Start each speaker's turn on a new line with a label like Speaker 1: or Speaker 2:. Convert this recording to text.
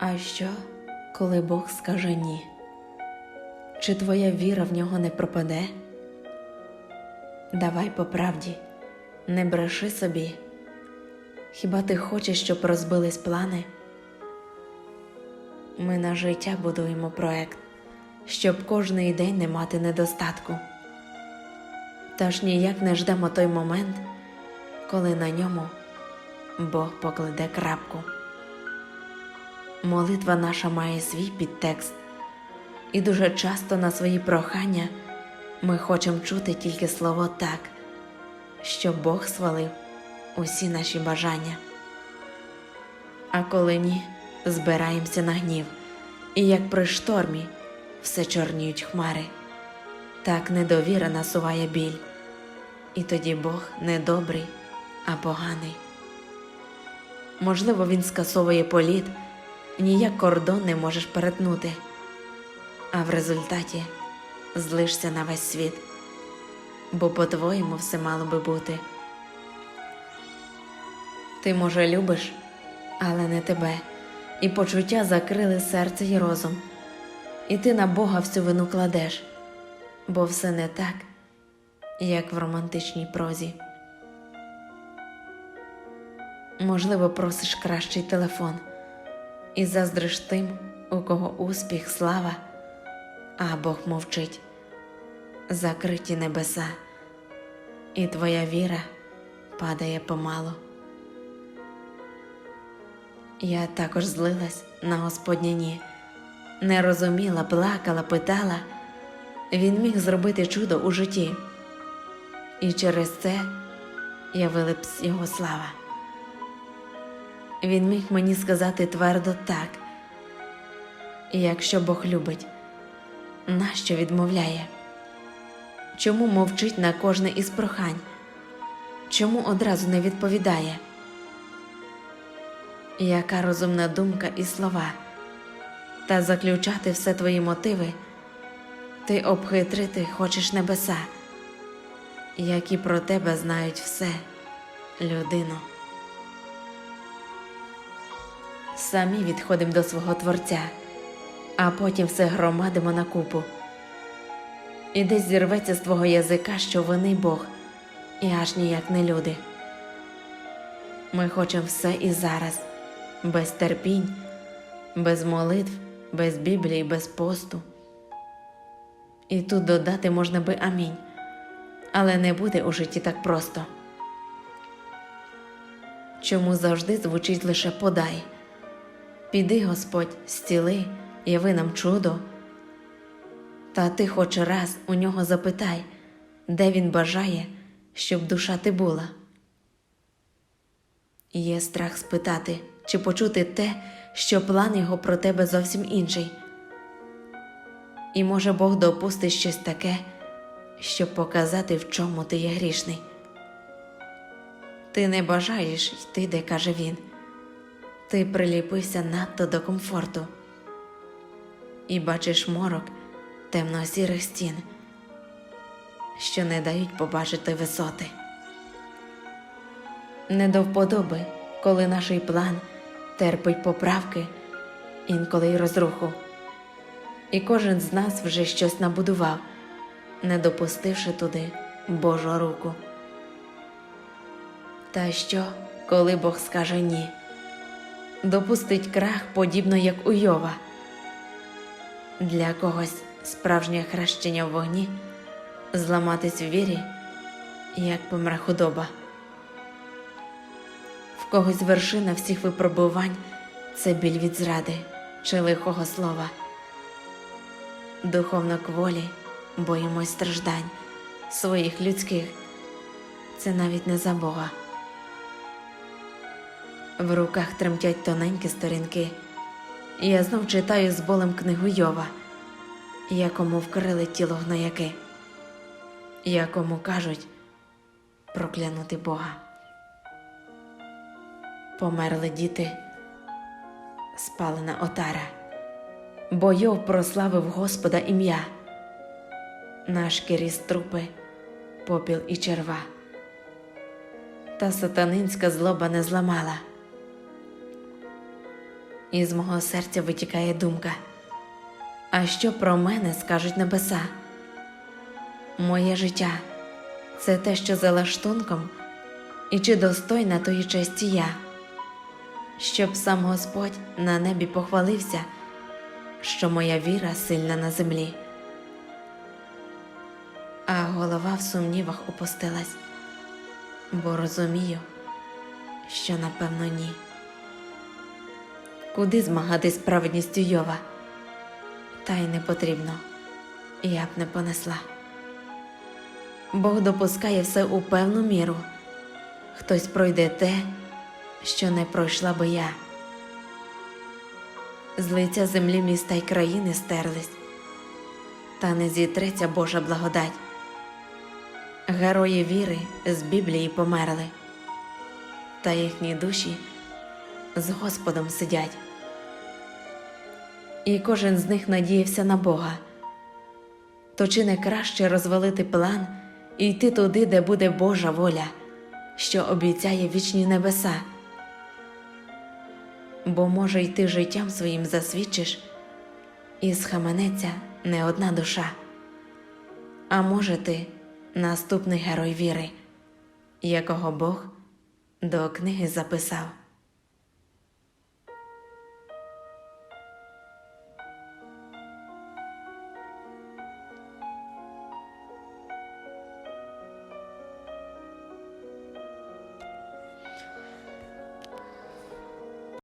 Speaker 1: А що, коли Бог скаже ні? Чи твоя віра в нього не пропаде? Давай по правді, не бреши собі. Хіба ти хочеш, щоб розбились плани? Ми на життя будуємо проект, щоб кожний день не мати недостатку. Тож ніяк не ждемо той момент, коли на ньому Бог покладе крапку. Молитва наша має свій підтекст, і дуже часто на свої прохання ми хочемо чути тільки слово так, щоб Бог свалив усі наші бажання. А коли ні, збираємося на гнів, і як при штормі все чорніють хмари, так недовіра насуває біль, і тоді Бог не добрий, а поганий. Можливо, він скасовує політ, ніяк кордон не можеш перетнути, а в результаті злишся на весь світ, бо по-твоєму все мало би бути. Ти, може, любиш, але не тебе, і почуття закрили серце й розум, і ти на Бога всю вину кладеш, бо все не так, як в романтичній прозі. Можливо, просиш кращий телефон і заздриш тим, у кого успіх, слава, а Бог мовчить, закриті небеса, і твоя віра падає помалу. Я також злилась на Господняні, не розуміла, плакала, питала. Він міг зробити чудо у житті, і через це явилась його слава. Він міг мені сказати твердо так. Якщо Бог любить, нащо відмовляє? Чому мовчить на кожне із прохань? Чому одразу не відповідає? Яка розумна думка і слова, та заключати все твої мотиви, ти обхитрити хочеш небеса, які про тебе знають все, людино. Самі відходимо до свого Творця, а потім все громадимо на купу. І десь зірветься з твого язика, що винний Бог, і аж ніяк не люди. Ми хочемо все і зараз, без терпінь, без молитв, без Біблії, без посту. І тут додати можна би амінь, але не буде у житті так просто. Чому завжди звучить лише подай? Піди, Господь, зціли, яви нам чудо. Та ти хоч раз у нього запитай, де він бажає, щоб душа ти була. Є страх спитати чи почути те, що план його про тебе зовсім інший. І може Бог допустить щось таке, щоб показати, в чому ти є грішний. Ти не бажаєш йти, де каже він. Ти приліпився надто до комфорту і бачиш морок темно-сірих стін, що не дають побачити висоти. Не до вподоби, коли наш план терпить поправки, інколи й розруху, і кожен з нас вже щось набудував, не допустивши туди Божу руку. Та що, коли Бог скаже ні? Допустить крах, подібно як у Йова. Для когось справжнє хрещення в вогні зламатись в вірі, як помре худоба. В когось вершина всіх випробувань це біль від зради чи лихого слова. Духовно кволі боїмось страждань своїх людських, це навіть не за Бога. В руках тремтять тоненькі сторінки, я знов читаю з болем книгу Йова, якому вкрили тіло гнояки, якому кажуть проклянути Бога. Померли діти, спалена отара, бо Йов прославив Господа ім'я, на шкірі струпи, попіл і черва, та сатанинська злоба не зламала. І з мого серця витікає думка. А що про мене скажуть небеса? Моє життя це те, що за лаштунком, і чи достойна тої честі я, щоб сам Господь на небі похвалився, що моя віра сильна на землі. А голова в сумнівах опустилась, бо розумію, що напевно ні. Куди змагатись з праведністю Йова? Та й не потрібно, я б не понесла. Бог допускає все у певну міру. Хтось пройде те, що не пройшла би я. З лиця землі міста й країни стерлись, та не зітреться Божа благодать. Герої віри з Біблії померли, та їхні душі з Господом сидять. І кожен з них надіявся на Бога. То чи не краще розвалити план і йти туди, де буде Божа воля, що обіцяє вічні небеса? Бо може й ти життям своїм засвідчиш, і схаменеться не одна душа. А може ти наступний герой віри, якого Бог до книги записав.